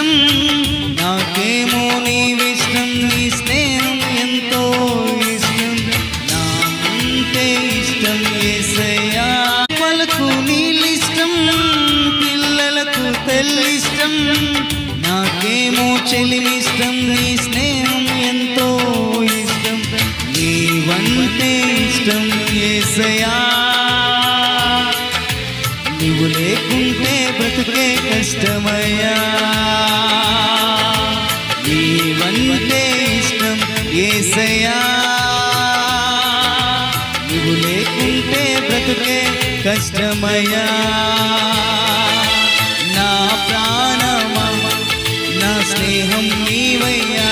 ఇష్టం నాకేమో నీవిష్టం నీ స్నేహం ఎంతో ఇష్టం నాకంటే ఇష్టం ఏసయ్యా. వాళ్ళకు నీళ్ళిష్టం పిల్లలకు తల్లిష్టం. నాకేమో చెలిమిష్టం నీ స్నేహం ఎంతో ఇష్టం. నీవంటే ఇష్టం ఏసయ్యా. నువ్వు లేకుంటే బ్రతుకే కష్టమయ్యా. నీవంటే ఇష్టం ఏసయ్యా. నువ్వు లేకుంటే బ్రతుకే కష్టమయ్యా. నా ప్రాణమా నా స్నేహం నీవయ్యా.